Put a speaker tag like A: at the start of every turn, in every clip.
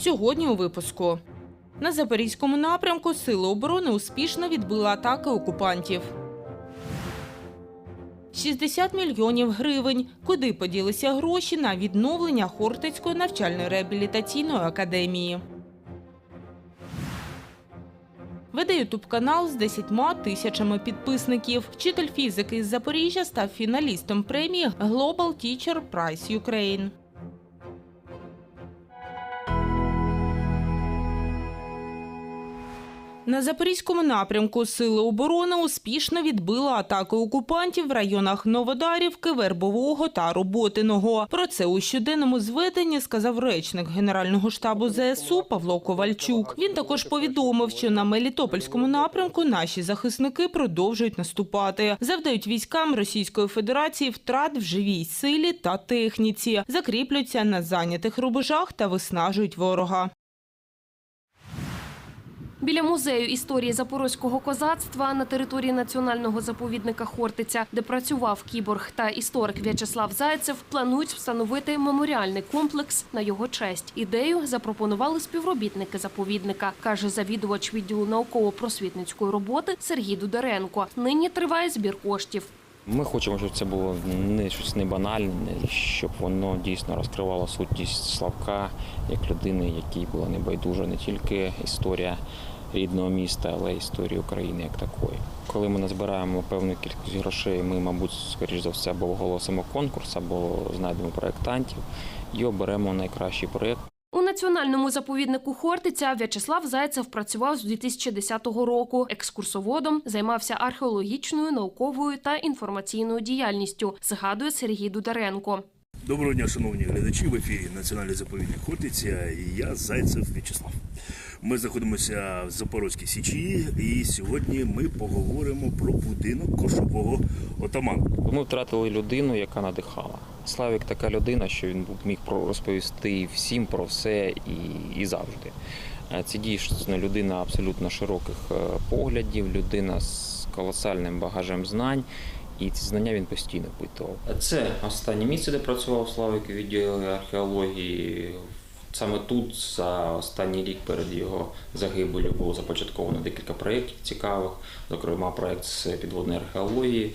A: Сьогодні у випуску. На Запорізькому напрямку Сили оборони успішно відбили атаки окупантів. 60 мільйонів гривень. Куди поділися гроші на відновлення Хортицької навчально-реабілітаційної академії? Веде ютуб канал з 10 тисячами підписників. Вчитель фізики із Запоріжжя став фіналістом премії Global Teacher Prize Ukraine. На запорізькому напрямку Сили оборони успішно відбили атаки окупантів в районах Новодарівки, Вербового та Роботиного. Про це у щоденному зведенні сказав речник Генерального штабу ЗСУ Павло Ковальчук. Він також повідомив, що на Мелітопольському напрямку наші захисники продовжують наступати, завдають військам Російської Федерації втрат в живій силі та техніці, закріплюються на зайнятих рубежах та виснажують ворога.
B: Біля музею історії запорозького козацтва на території національного заповідника Хортиця, де працював кіборг та історик В'ячеслав Зайцев, планують встановити меморіальний комплекс на його честь. Ідею запропонували співробітники заповідника, каже завідувач відділу науково-просвітницької роботи Сергій Дударенко. Нині триває збір коштів.
C: Ми хочемо, щоб це було не щось не банальне, щоб воно дійсно розкривало сутність Славка як людини, якій була небайдужа не тільки історія рідного міста, але й історія України як такої. Коли ми назбираємо певну кількість грошей, ми, мабуть, скоріш за все, або оголосимо конкурс, або знайдемо проєктантів і оберемо найкращий проєкт.
B: У національному заповіднику Хортиця В'ячеслав Зайцев працював з 2010 року. Екскурсоводом займався археологічною, науковою та інформаційною діяльністю, згадує Сергій Дударенко.
D: Доброго дня, шановні глядачі. В ефірі Національний заповідник Хортиця і я Зайцев В'ячеслав. Ми знаходимося в Запорозькій Січі, і сьогодні ми поговоримо про будинок кошового отамана.
C: Ми втратили людину, яка надихала. Славік така людина, що він міг розповісти всім про все і, і завжди. Е, Це дійсно людина абсолютно широких е, поглядів, людина з колосальним багажем знань. І ці знання він постійно впитував. Це останнє місце, де працював Славик у відділі археології. Саме тут за останній рік перед його загибелью було започатковано декілька проєктів цікавих, зокрема проєкт з підводної археології.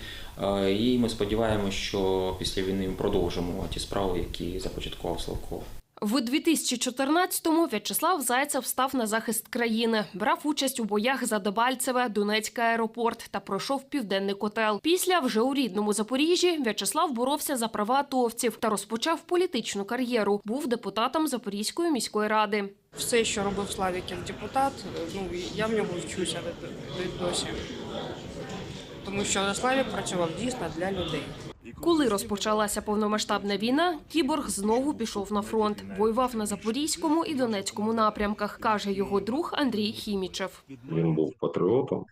C: І ми сподіваємося, що після війни ми продовжимо ті справи, які започаткував Славко.
B: В 2014-му В'ячеслав Зайцев став на захист країни, брав участь у боях за Дебальцеве, Донецький аеропорт та пройшов південний котел. Після вже у рідному Запоріжжі В'ячеслав боровся за права атовців та розпочав політичну кар'єру. Був депутатом Запорізької міської ради.
E: все, що робив Славік як депутат, ну я в нього вчуся досі. Тому що Славік працював дійсно для людей.
B: Коли розпочалася повномасштабна війна, кіборг знову пішов на фронт. Воював на Запорізькому і Донецькому напрямках, каже його друг Андрій Хімічев.
F: Він був патріотом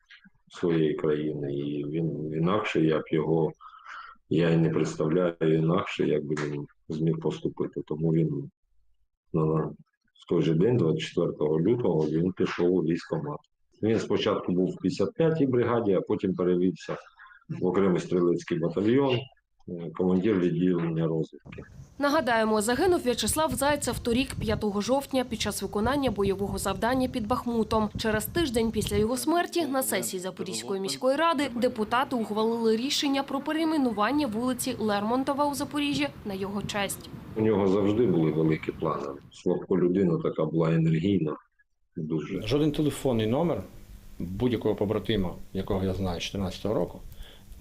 F: своєї країни, і він інакше я б його я і не представляю інакше, як би він зміг поступити. Тому він на той же день, 24 лютого, він пішов у військкомат. Він спочатку був в 55-й бригаді, а потім перевівся в окремий стрілецький батальйон, командир відділення розвідки.
B: Нагадаємо, загинув В'ячеслав Зайцев торік, 5 жовтня, під час виконання бойового завдання під Бахмутом. Через тиждень після його смерті на сесії Запорізької міської ради депутати ухвалили рішення про перейменування вулиці Лермонтова у Запоріжжі на його честь.
F: У нього завжди були великі плани. Славко людина така була енергійна, дуже.
G: Жоден телефонний номер будь-якого побратима, якого я знаю з 14 року,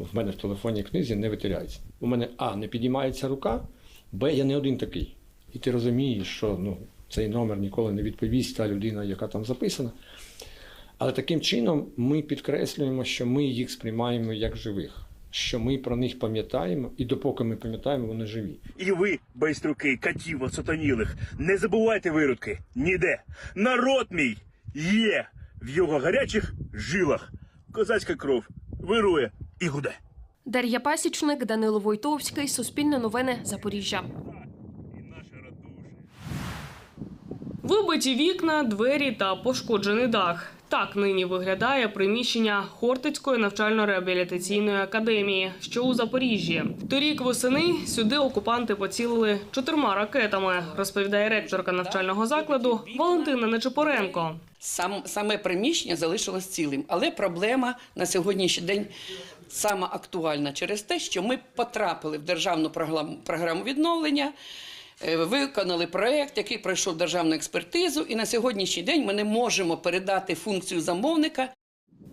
G: в мене в телефонній книзі не витеряється. У мене А, не підіймається рука, Б, я не один такий. І ти розумієш, що ну, цей номер ніколи не відповість та людина, яка там записана. Але таким чином ми підкреслюємо, що ми їх сприймаємо як живих, що ми про них пам'ятаємо, і допоки ми пам'ятаємо, вони живі.
D: І ви, байструки, катів осатанілих, не забувайте виродки ніде. Народ мій є в його гарячих жилах. Козацька кров вирує і гуде.
B: Дар'я Пасічник, Данило Войтовський, Суспільне новини, Запоріжжя.
A: Вибиті вікна, двері та пошкоджений дах.
H: Так нині виглядає приміщення Хортицької навчально-реабілітаційної академії, що у Запоріжжі. Торік восени сюди окупанти поцілили чотирма ракетами, розповідає ректорка навчального закладу Валентина Нечипоренко.
I: Сам, саме приміщення залишилось цілим, але проблема на сьогоднішній день сама актуальна через те, що ми потрапили в державну програму, відновлення, е, виконали проєкт, який пройшов державну експертизу, і на сьогоднішній день ми не можемо передати функцію замовника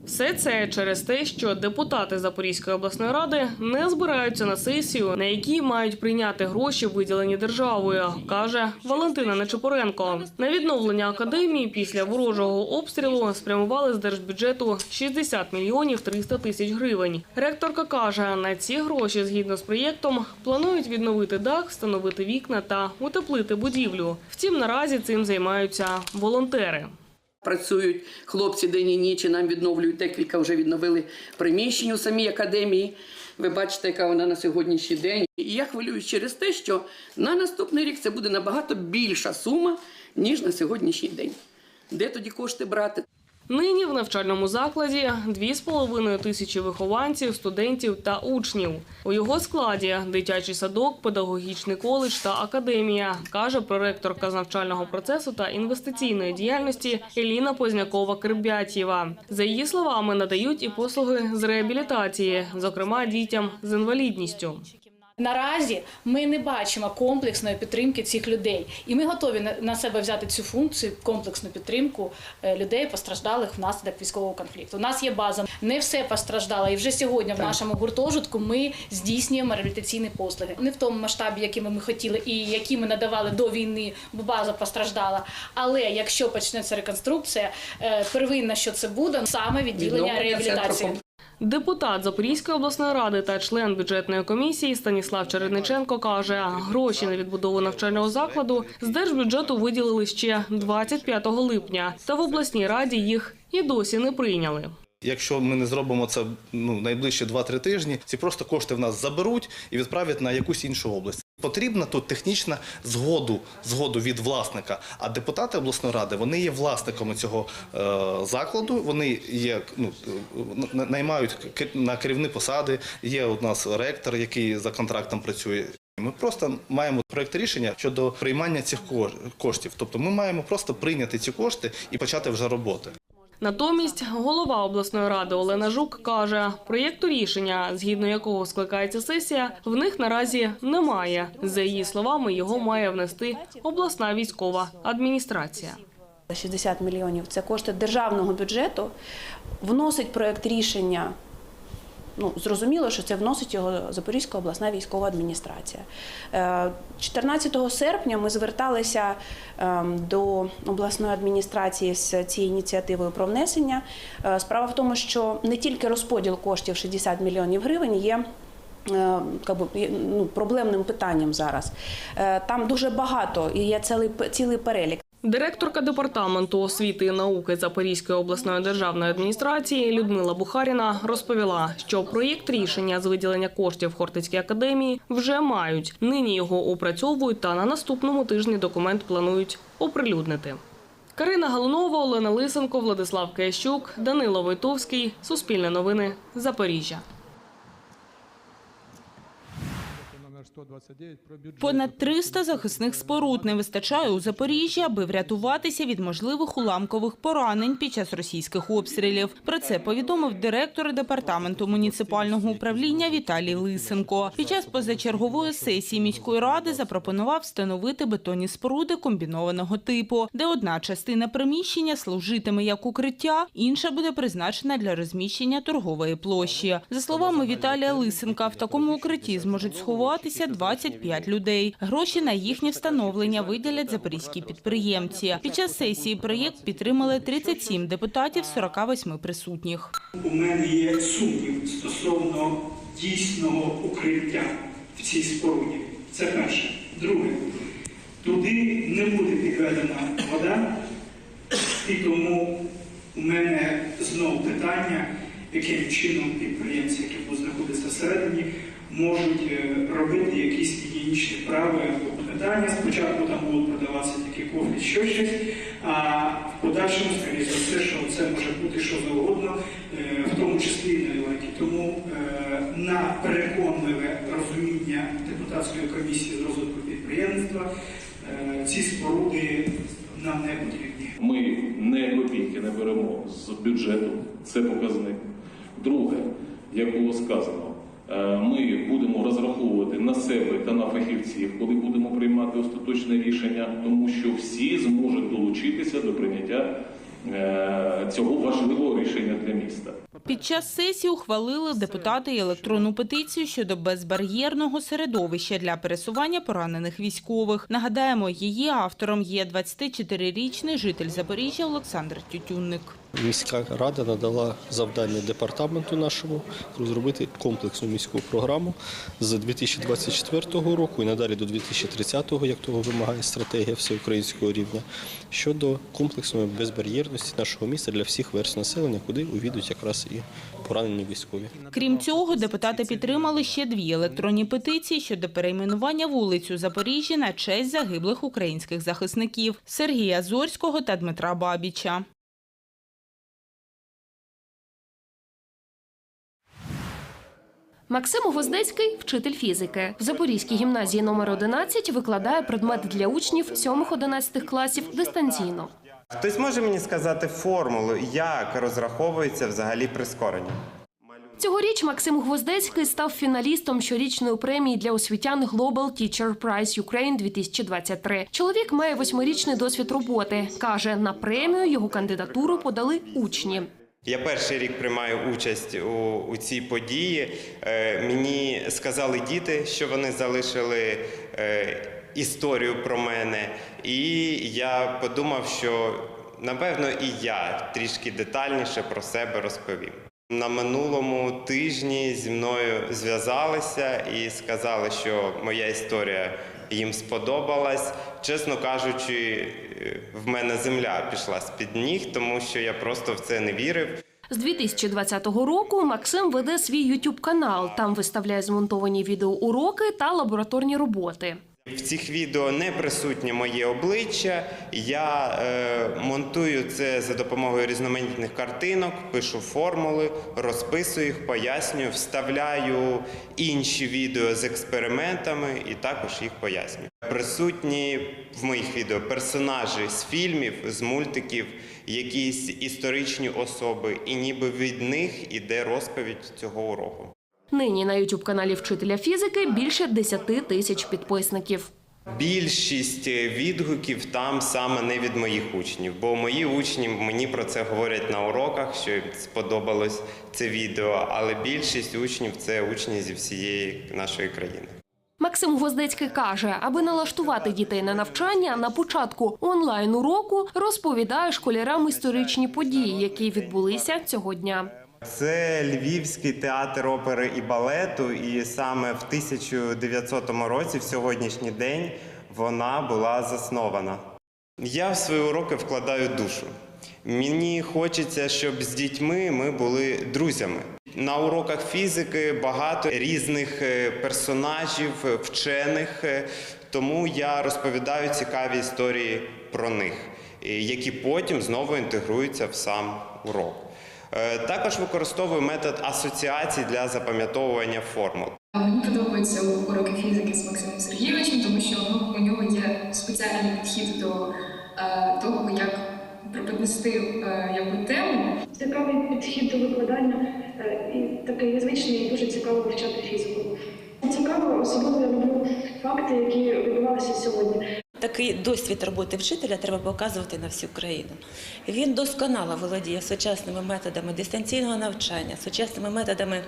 H: Все це через те, що депутати Запорізької обласної ради не збираються на сесію, на якій мають прийняти гроші, виділені державою, каже Валентина Нечипоренко. На відновлення академії після ворожого обстрілу спрямували з держбюджету 60 мільйонів 300 тисяч гривень. Ректорка каже, на ці гроші, згідно з проєктом, планують відновити дах, встановити вікна та утеплити будівлю. Втім, наразі цим займаються волонтери.
I: Працюють хлопці день і ніч, і нам відновлюють декілька вже відновили приміщень у самій академії. Ви бачите, яка вона на сьогоднішній день. І я хвилююсь через те, що на наступний рік це буде набагато більша сума, ніж на сьогоднішній день. Де тоді кошти брати?
H: Нині в навчальному закладі 2,5 тисячі вихованців, студентів та учнів. У його складі дитячий садок, педагогічний коледж та академія, каже проректорка з навчального процесу та інвестиційної діяльності Еліна Познякова-Кирбятєва. За її словами, надають і послуги з реабілітації, зокрема дітям з інвалідністю.
J: Наразі ми не бачимо комплексної підтримки цих людей, і ми готові на- себе взяти цю функцію комплексну підтримку е, людей, постраждалих внаслідок військового конфлікту. У нас є база, не все постраждало, і вже сьогодні в нашому гуртожитку ми здійснюємо реабілітаційні послуги. Не в тому масштабі, якими ми хотіли, і які ми надавали до війни, бо база постраждала. Але якщо почнеться реконструкція, е, первинно, що це буде, саме відділення реабілітації.
H: Депутат Запорізької обласної ради та член бюджетної комісії Станіслав Чередниченко каже, гроші на відбудову навчального закладу з держбюджету виділили ще 25 липня, та в обласній раді їх і досі не прийняли.
K: Якщо ми не зробимо це ну найближчі 2-3 тижні, ці просто кошти в нас заберуть і відправлять на якусь іншу область. Потрібна тут технічна згоду, згоду від власника. А депутати обласної ради вони є власниками цього е, закладу. Вони є ну е, наймають на керівні посади. Є у нас ректор, який за контрактом працює. Ми просто маємо проект рішення щодо приймання цих ко- коштів. Тобто, ми маємо просто прийняти ці кошти і почати вже роботи.
H: Натомість голова обласної ради Олена Жук каже, проєкту рішення, згідно якого скликається сесія, в них наразі немає. За її словами, його має внести обласна військова адміністрація.
L: 60 мільйонів це кошти державного бюджету. Вносить проект рішення. Ну, зрозуміло, що це вносить його Запорізька обласна військова адміністрація. Е, 14 серпня ми зверталися ем, до обласної адміністрації з цією ініціативою про внесення. Е, Справа в тому, що не тільки розподіл коштів 60 мільйонів гривень е, би, є, ну, проблемним питанням зараз. Е, Там дуже багато і є цілий, цілий перелік.
H: Директорка департаменту освіти і науки Запорізької обласної державної адміністрації Людмила Бухаріна розповіла, що проєкт рішення з виділення коштів Хортицькій академії вже мають. Нині його опрацьовують та на наступному тижні документ планують оприлюднити. Карина Галунова, Олена Лисенко, Владислав Киящук, Данило Войтовський. Суспільне новини. Запоріжжя.
A: Понад 300 захисних споруд не вистачає у Запоріжжі, аби врятуватися від можливих уламкових поранень під час російських обстрілів. Про це повідомив директор департаменту муніципального управління Віталій Лисенко. Під час позачергової сесії міської ради запропонував встановити бетонні споруди комбінованого типу, де одна частина приміщення служитиме як укриття, інша буде призначена для розміщення торгової площі. За словами Віталія Лисенка, в такому укритті зможуть сховатися 25 людей. Гроші на їхнє встановлення виділять запорізькі підприємці. Під час сесії проєкт підтримали 37 депутатів з 48 присутніх.
M: У мене є сумнів стосовно дійсного укриття в цій споруді. Це перше. Друге, туди не буде підведена вода, і тому у мене знову питання, яким чином підприємці, які будуть знаходитися всередині, можуть е, робити якісь гігієнічні вправи питання. Спочатку там будуть продаватися тільки кофі, що щось, а в подальшому, скоріше за все, що це може бути що завгодно, е, в тому числі і наливайки. Тому е, на переконливе розуміння депутатської комісії з розвитку підприємництва е, ці споруди нам не потрібні.
N: Ми не копійки не беремо з бюджету, це показник. Друге, як було сказано, ми будемо розраховувати на себе та на фахівців, коли будемо приймати остаточне рішення, тому що всі зможуть долучитися до прийняття е, цього важливого рішення для міста.
A: Під час сесії ухвалили депутати і електронну петицію щодо безбар'єрного середовища для пересування поранених військових. Нагадаємо, її автором є 24-річний житель Запоріжжя Олександр Тютюнник.
O: Міська рада надала завдання департаменту нашому розробити комплексну міську програму з 2024 року і надалі до 2030, як того вимагає стратегія всеукраїнського рівня, щодо комплексної безбар'єрності нашого міста для всіх верств населення, куди увійдуть якраз і поранені військові.
A: Крім цього, депутати підтримали ще дві електронні петиції щодо перейменування вулицю Запоріжжя на честь загиблих українських захисників Сергія Зорського та Дмитра Бабіча.
B: Максим Гвоздецький – вчитель фізики. В Запорізькій гімназії номер 11 викладає предмет для учнів 7-11 класів дистанційно.
P: Хтось може мені сказати формулу, як розраховується взагалі прискорення?
B: Цьогоріч Максим Гвоздецький став фіналістом щорічної премії для освітян Global Teacher Prize Ukraine 2023. Чоловік має восьмирічний досвід роботи. Каже, на премію його кандидатуру подали учні.
P: Я перший рік приймаю участь у, у цій події. Е, мені сказали діти, що вони залишили е, історію про мене, і я подумав, що напевно і я трішки детальніше про себе розповім. На минулому тижні зі мною зв'язалися і сказали, що моя історія їм сподобалась. Чесно кажучи, е, в мене земля пішла з-під ніг, тому що я просто в це не вірив.
B: З 2020 року Максим веде свій youtube канал. Там виставляє змонтовані відеоуроки та лабораторні роботи.
P: В цих відео не присутнє моє обличчя. Я е, монтую це за допомогою різноманітних картинок, пишу формули, розписую їх, пояснюю, вставляю інші відео з експериментами і також їх пояснюю. Присутні в моїх відео персонажі з фільмів, з мультиків, якісь історичні особи, і ніби від них іде розповідь цього уроку.
B: Нині на youtube каналі вчителя фізики більше 10 тисяч підписників.
P: Більшість відгуків там саме не від моїх учнів, бо мої учні мені про це говорять на уроках, що їм сподобалось це відео, але більшість учнів це учні зі всієї нашої країни.
B: Максим Гвоздецький каже, аби налаштувати дітей на навчання, на початку онлайн уроку розповідає школярам історичні події, які відбулися цього дня.
P: Це Львівський театр опери і балету, і саме в 1900 році, в сьогоднішній день, вона була заснована. Я в свої уроки вкладаю душу. Мені хочеться, щоб з дітьми ми були друзями. На уроках фізики багато різних е, персонажів, е, вчених, е, тому я розповідаю цікаві історії про них, які потім знову інтегруються в сам урок. Е, Також використовую метод асоціацій для запам'ятовування формул.
Q: Мені подобаються уроки фізики з Максимом Сергійовичем, тому що ну, у нього є спеціальний підхід до е, того, як преподнести е, якби тему.
R: Цікавий підхід до викладання е, і такий незвичний, і дуже цікаво вивчати фізику. Цікаво, особливо я люблю факти, які відбувалися сьогодні.
S: Такий досвід роботи вчителя треба показувати на всю країну. Він досконало володіє сучасними методами дистанційного навчання, сучасними методами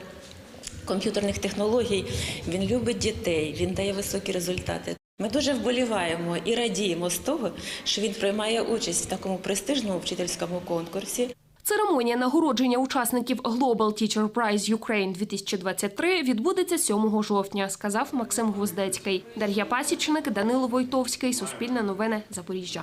S: комп'ютерних технологій. Він любить дітей, він дає високі результати. Ми дуже вболіваємо і радіємо з того, що він приймає участь в такому престижному вчительському конкурсі.
B: Церемонія нагородження учасників Global Teacher Prize Ukraine 2023 відбудеться 7 жовтня, сказав Максим Гвоздецький. Дар'я Пасічник, Данило Войтовський, Суспільне новини, Запоріжжя.